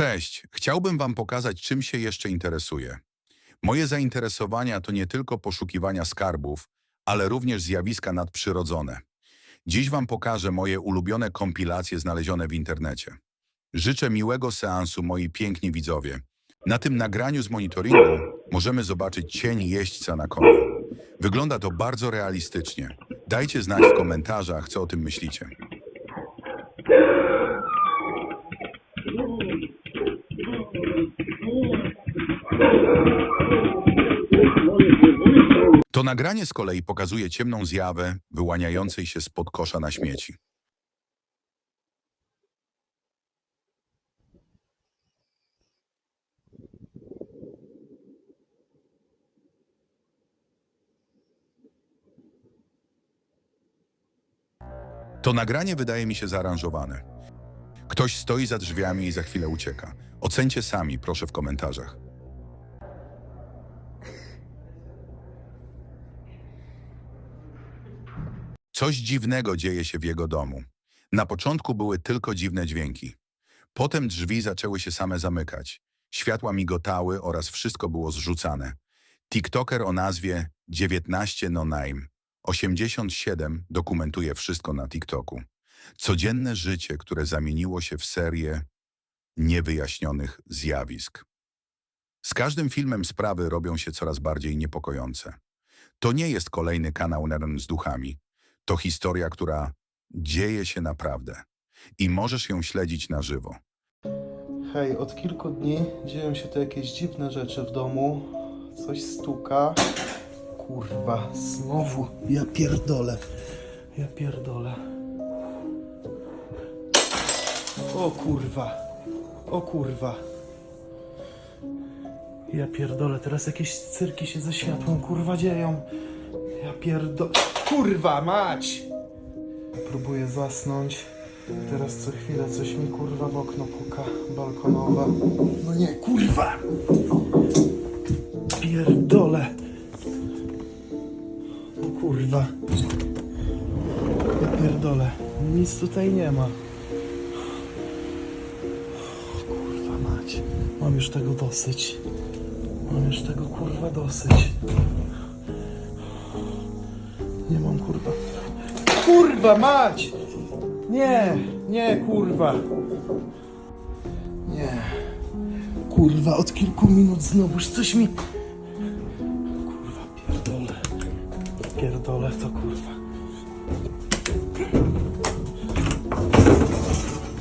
Cześć, chciałbym Wam pokazać, czym się jeszcze interesuję. Moje zainteresowania to nie tylko poszukiwania skarbów, ale również zjawiska nadprzyrodzone. Dziś Wam pokażę moje ulubione kompilacje znalezione w internecie. Życzę miłego seansu, moi piękni widzowie. Na tym nagraniu z monitoringu możemy zobaczyć cień jeźdźca na koniu. Wygląda to bardzo realistycznie. Dajcie znać w komentarzach, co o tym myślicie. To nagranie z kolei pokazuje ciemną zjawę wyłaniającej się spod kosza na śmieci. To nagranie wydaje mi się zaaranżowane. Ktoś stoi za drzwiami i za chwilę ucieka. Ocencie sami, proszę w komentarzach. Coś dziwnego dzieje się w jego domu. Na początku były tylko dziwne dźwięki. Potem drzwi zaczęły się same zamykać. Światła migotały oraz wszystko było zrzucane. TikToker o nazwie 19 No Name 87 dokumentuje wszystko na TikToku. Codzienne życie, które zamieniło się w serię niewyjaśnionych zjawisk. Z każdym filmem sprawy robią się coraz bardziej niepokojące. To nie jest kolejny kanał Neren z duchami. To historia, która dzieje się naprawdę i możesz ją śledzić na żywo. Hej, od kilku dni dzieją się tu jakieś dziwne rzeczy w domu. Coś stuka. Kurwa, znowu. Ja pierdolę. Ja pierdolę. O kurwa. O kurwa. Ja pierdolę, teraz jakieś cyrki się ze światłem kurwa dzieją. Ja pierdolę. Kurwa mać! Próbuję zasnąć. Teraz co chwilę coś mi kurwa w okno puka. Balkonowe. No nie, kurwa! Pierdolę. No kurwa. Ja pierdolę. Nic tutaj nie ma. Kurwa mać. Mam już tego dosyć. Mam już tego kurwa dosyć. Nie mam kurwa. Kurwa mać! Nie, nie, kurwa. Nie. Kurwa, od kilku minut znowuż coś mi... Kurwa, pierdolę. Pierdolę to, kurwa.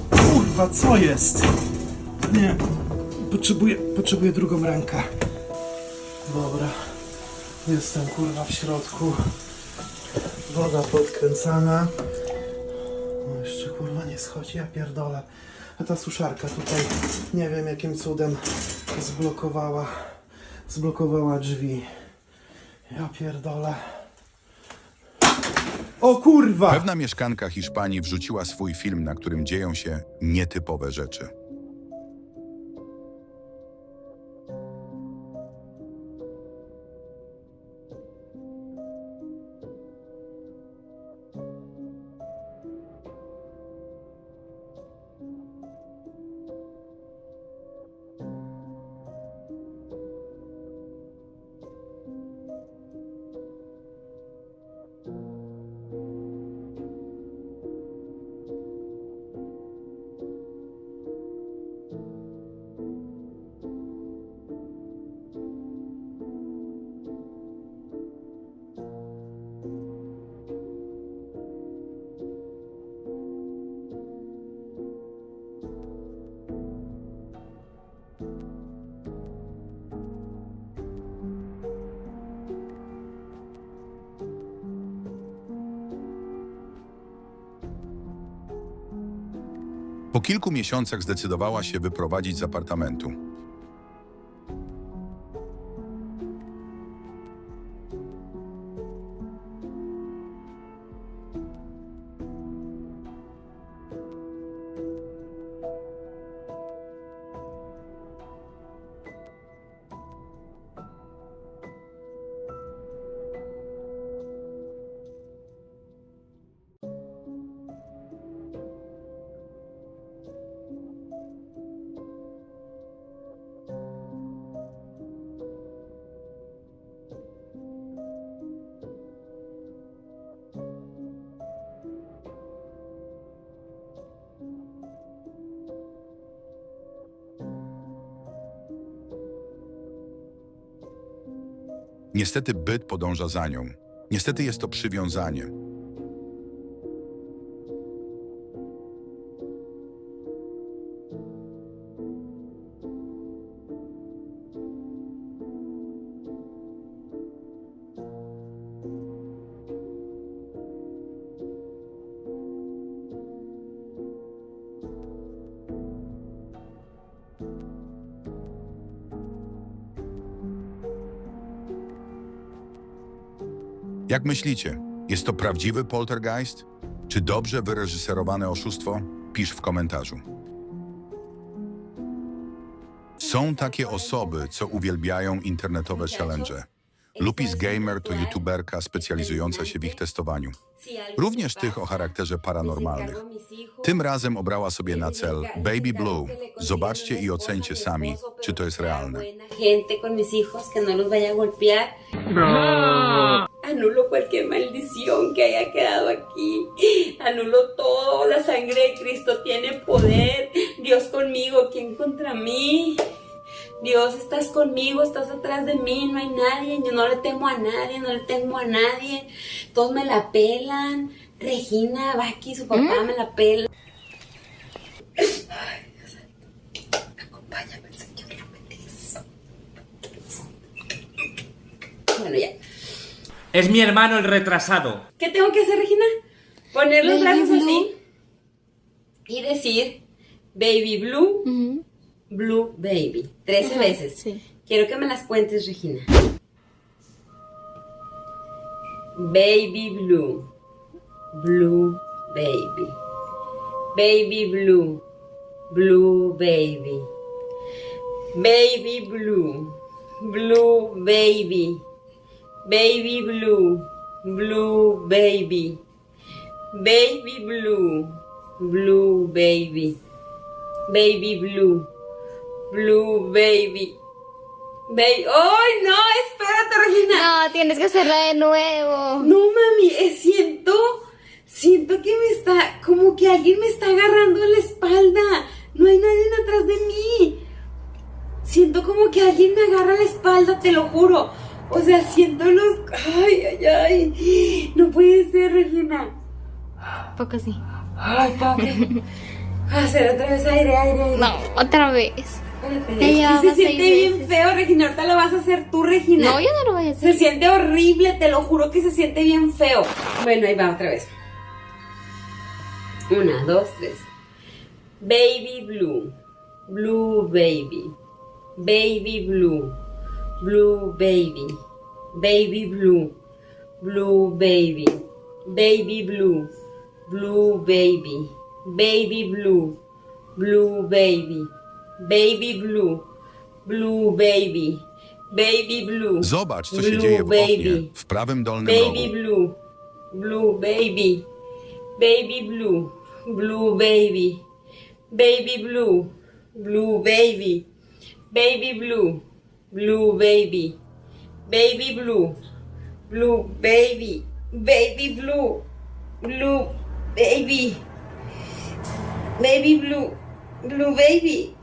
Kurwa, co jest? Nie. Potrzebuję, potrzebuję drugą rękę. Dobra. Jestem, kurwa, w środku. Woda podkręcana. No jeszcze kurwa nie schodzi, ja pierdolę. A ta suszarka tutaj nie wiem jakim cudem zblokowała zblokowała drzwi. Ja pierdolę. O kurwa! Pewna mieszkanka Hiszpanii wrzuciła swój film, na którym dzieją się nietypowe rzeczy. Po kilku miesiącach zdecydowała się wyprowadzić z apartamentu. Niestety byt podąża za nią. Niestety jest to przywiązanie. Jak myślicie, jest to prawdziwy poltergeist? Czy dobrze wyreżyserowane oszustwo? Pisz w komentarzu. Są takie osoby, co uwielbiają internetowe challenge. Lupis Gamer to youtuberka specjalizująca się w ich testowaniu. Również tych o charakterze paranormalnych. Tym razem obrała sobie na cel Baby Blue. Zobaczcie i ocencie sami, czy to jest realne. No Anulo cualquier maldición que haya quedado aquí. Anulo todo. La sangre de Cristo tiene poder. Dios conmigo, ¿quién contra mí? Dios, estás conmigo, estás atrás de mí, no hay nadie, yo no le temo a nadie, no le temo a nadie, todos me la pelan, Regina, Baki, su papá me la pela. Ay, Dios santo. Acompáñame, Señor, no me dejes. Bueno, ya. Es mi hermano el retrasado. ¿Qué tengo que hacer, Regina? Poner los Baby brazos Blue. así y decir Baby Blue. Blue Baby. Trece veces. sí. Quiero que me las cuentes, Regina. Baby Blue, Blue Baby. Baby Blue, Blue Baby. Baby Blue, Blue Baby. Baby Blue, Blue Baby. Baby Blue, Blue Baby. Baby Blue, Blue Baby. Baby. ¡Ay, no! Espérate, Regina. No, tienes que hacerla de nuevo. No, mami, siento, siento que me está, como que alguien me está agarrando la espalda. No hay nadie atrás de mí. Siento como que alguien me agarra la espalda, te lo juro. O sea, siento los, ay, ay, ay. No puede ser, Regina. Poco sí. Ay, papi. Hacer otra vez aire, aire, aire. No, otra vez. Llevamos se siente bien veces. feo, Regina. Ahorita lo vas a hacer tú, Regina. No, yo no lo voy a hacer. Se siente horrible, te lo juro que se siente bien feo. Bueno, ahí va otra vez. Una, dos, tres. Baby blue. Blue baby. Baby blue. Blue baby. Baby blue. Blue baby. Baby blue. Blue baby. Baby blue. Blue baby. Baby blue. Blue baby. Baby blue. Zobacz, co się Blue dzieje w oknie, baby. w prawym dolnym Baby rogu. blue. Blue baby. Baby blue. Blue baby. Baby blue. Blue baby. Baby blue. Blue baby. Baby blue. Blue baby. Baby blue. Blue baby. Baby blue. Blue baby.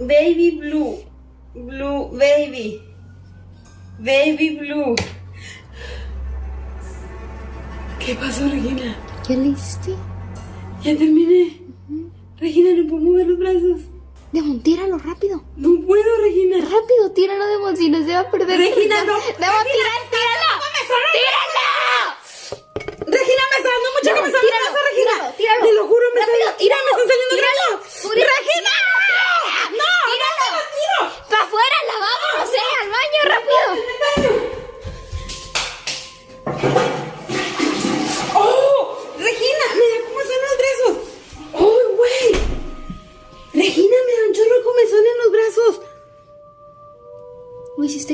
Baby blue. Blue baby. Baby blue. ¿Qué pasó, Regina? ¿Qué le hiciste? Ya terminé. Regina, no puedo mover los brazos. Demon, tíralo rápido. No puedo, Regina. Rápido, tíralo, Demon, si no se va a perder. Regina, no. Demon, tíralo, tíralo. ¡Tíralo! Regina, me está dando mucho que me está tíralo, Regina. tíralo, tíralo. Te lo juro, me Rápido, está Mira, me está saliendo tíralo. Tíralo. Regina. No, Tíralo. no. ¡Para afuera, la vámonos, eh! ¡Al baño, rápido!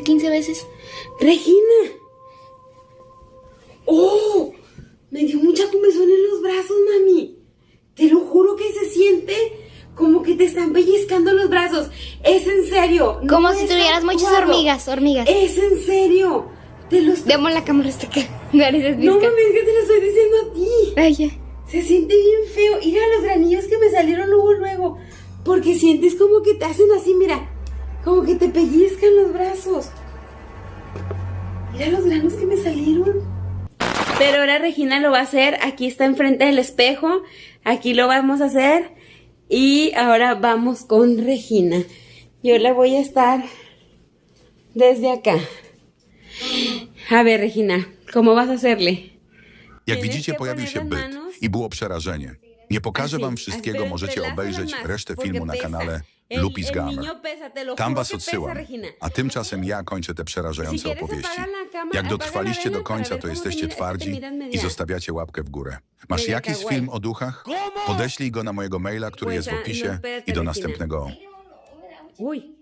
15 veces. Regina. ¡Oh! Me dio mucha comezón en los brazos, mami. Te lo juro que se siente como que te están pellizcando los brazos. Es en serio. no Como si tuvieras muchas hormigas, hormigas. Es en serio. Te lo estoy... La cámara está acá. No, mami, es que te lo estoy diciendo a ti. Ay, ya. Se siente bien feo. Mira los granillos que me salieron luego, luego. Porque sientes como que te hacen así, mira. Como que te pellizcan los brazos. Mira los granos que me salieron. Pero ahora Regina lo va a hacer. Aquí está enfrente del espejo. Aquí lo vamos a hacer. Y ahora vamos con Regina. Yo la voy a estar desde acá. A ver, Regina, ¿cómo vas a hacerle? Jak widzicie, pojawił się byt i było przerażenie. Nie pokażę wam wszystkiego, możecie obejrzeć resztę filmu na kanale Te lo Tam was odsyłam. A tymczasem ja kończę te przerażające opowieści. Jak dotrwaliście do końca, to jesteście twardzi i zostawiacie łapkę w górę. Masz jakiś film o duchach? Podeślij go na mojego maila, który jest w opisie i do następnego. Uy,